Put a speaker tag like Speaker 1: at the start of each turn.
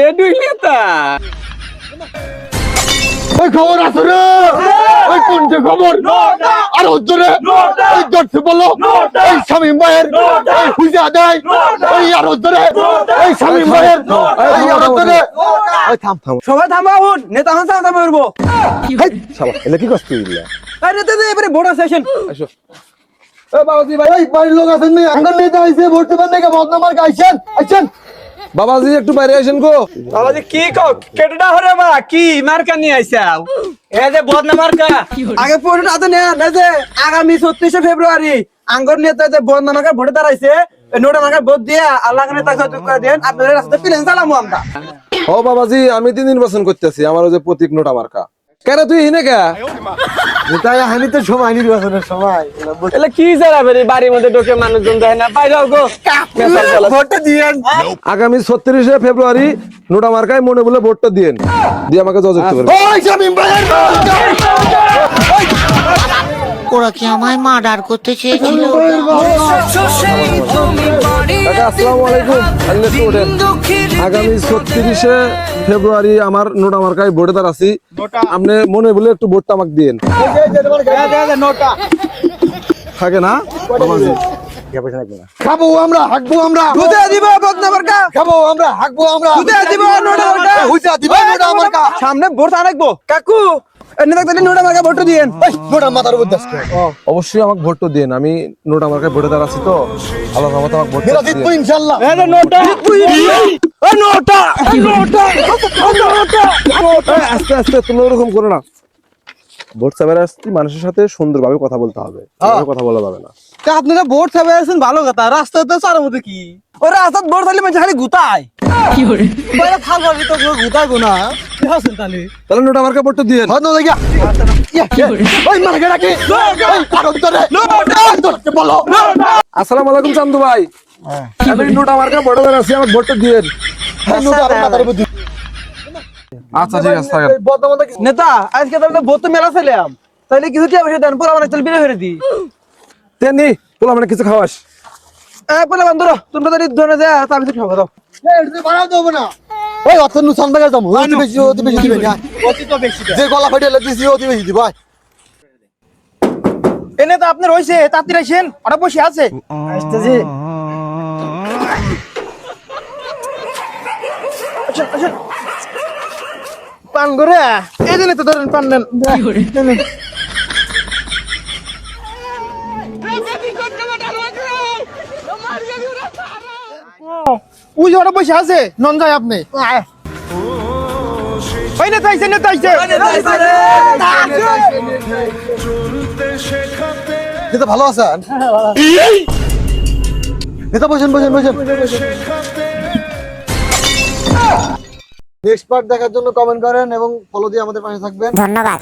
Speaker 1: এ দুই নেতা।
Speaker 2: ওই খবর আছে রে? ওই কোনটা খবর? আর হচ্ছে ওই দর্শে বলো ওই শামিম ভাইয়ের ওই হুজা দেয় ওই আর হচ্ছে ওই শামিম ভাইয়ের ওই আর হচ্ছে ওই থাম থাম।
Speaker 1: সবাই থামবা উঠ নেতা হান থামা থামা উঠবো
Speaker 2: শালা এলা কি কষ্ট হইলা
Speaker 1: আরে নেতা দে এবারে বড় সেশন
Speaker 2: আসো। এ বাবাজি ভাই ওই বাড়ির লোক আছেন নি? আঙ্গন নিতে আইছে ভোট দেবেন নাকি? বদনামার গাইছেন আইছেন?
Speaker 3: বাবাজি একটু বাইরে আসেন গো।
Speaker 1: বাবাজি কি কও? কেটটা হরে মা কি মার্কা নিয়ে আইছাও? এ যে বদনা মার্কা। আগে ফটোটা হাতে নেন এই যে আগামী 36 ফেব্রুয়ারি আঙ্গর নেতা যে বদনা মার্কা ভোটে দাঁড়াইছে নোটা মার্কা ভোট দিয়া আল্লাহ নেতা সহযোগ করে দেন আপনাদের রাস্তায় প্লেন চালামু আমরা।
Speaker 3: ও বাবাজি আমি তো নির্বাচন করতেছি আমার ওই যে প্রতীক নোটা মার্কা। কেন তুই হিনে কে?
Speaker 2: তাই হানি তো সময় নির্বাচনের সময়
Speaker 1: এলে কি চালাবে রে বাড়ির মধ্যে ঢোকে মানুষজন দেয় না। বাইরে গো। ভোটটা দিয়েন।
Speaker 3: আগামী ছত্রিশে ফেব্রুয়ারি নোটা মার্কায় মনে বলে ভোটটা দিয়েন। দিয়ে আমাকে
Speaker 2: জজ
Speaker 4: ওরা কি আমায় মার্ডার করতে চেয়েছিল?
Speaker 3: আগামী ছত্রিশে ফেব্রুয়ারি আমার নোটা মার্কায় ভোটে দাঁড়াচ্ছি। আপনি মনে বলে একটু ভোটটা আমাকে দিয়েন। থাকে না?
Speaker 2: খাব আমরা হাঁকবো আমরা।
Speaker 1: দুধে দিব বদনা
Speaker 2: খাব আমরা হাঁকবো আমরা।
Speaker 1: দুধে দিব নোটা মার্কা।
Speaker 2: হুইচা দিবা নোটা আমার
Speaker 1: সামনে ভোট আনাকবো কাকু এ নেতা নোটা মার্কা ভোট দিয়েন
Speaker 2: নোটা মাথার উপর দাস
Speaker 3: অবশ্যই আমাকে ভোটটা দিন। আমি নোটা মার্কায় ভোটে দাঁড়াচ্ছি তো। আল্লাহ রহমতে আমাকে ভোটটা
Speaker 2: মেরা
Speaker 3: দিন।
Speaker 2: ইনশাআল্লাহ।
Speaker 1: এ নোটা নোটা নোটা নোটা
Speaker 3: আস্তে আস্তে তুমি ওরকম করো না। ভোট সাবের আসছি মানুষের সাথে সুন্দরভাবে কথা বলতে হবে। কথা বলা যাবে না।
Speaker 1: আপনারা ভোট খাবে আছেন ভালো কথা। রাস্তা তো চার মধ্যে কি? ও রাস্তাত ভোট খালি মানে খালি গুতায়। কি করে? বাইরে খাল তো গুতায় গো না। তাহলে।
Speaker 3: তাহলে নোটা মার্কা ভোটটা দিয়েন।
Speaker 2: হদ না গিয়া ওই মার গেরা কারণ ধরে নোটা বলো।
Speaker 3: আসসালামু আলাইকুম চান্দু ভাই। আমি নোটা ভোটটা
Speaker 2: এই নোটা আমার উপর দিস
Speaker 3: আচ্ছা ঠিক আছে
Speaker 1: নেতা আজকে তাহলে ভোট মেলা ছিলাম। তাহলে কিছু টিয়া পয়সা দেন? পুরো চল বিরে ফেরে দি।
Speaker 3: তেনি তোলা মানে কিছু খাওয়াস?
Speaker 1: এ বলে বান্ধব তোমরা তো ধরে যা তা আমি খাব দাও।
Speaker 2: এই দেবো না ওই অত নুসান বাগা যাব অতি বেশি অতি বেশি দিবেন অতি তো বেশি যে গলা দিছি অতি বেশি দিব ভাই
Speaker 1: এনে তো আপনার হইছে ওরা বসে আছে। আসতেছি। আসেন, আসেন। পান করে? এই জন্য তো ধরেন পান নেন। ওই যে বসে আছে? নন যায় আপনি? ওই নেতা আইছে নেতা আইছে
Speaker 2: নেতা ভালো আছেন? নেতা বসেন বসেন বসেন। নেক্সট পার্ট দেখার জন্য কমেন্ট করেন এবং ফলো দিয়ে আমাদের পাশে থাকবেন।
Speaker 4: ধন্যবাদ।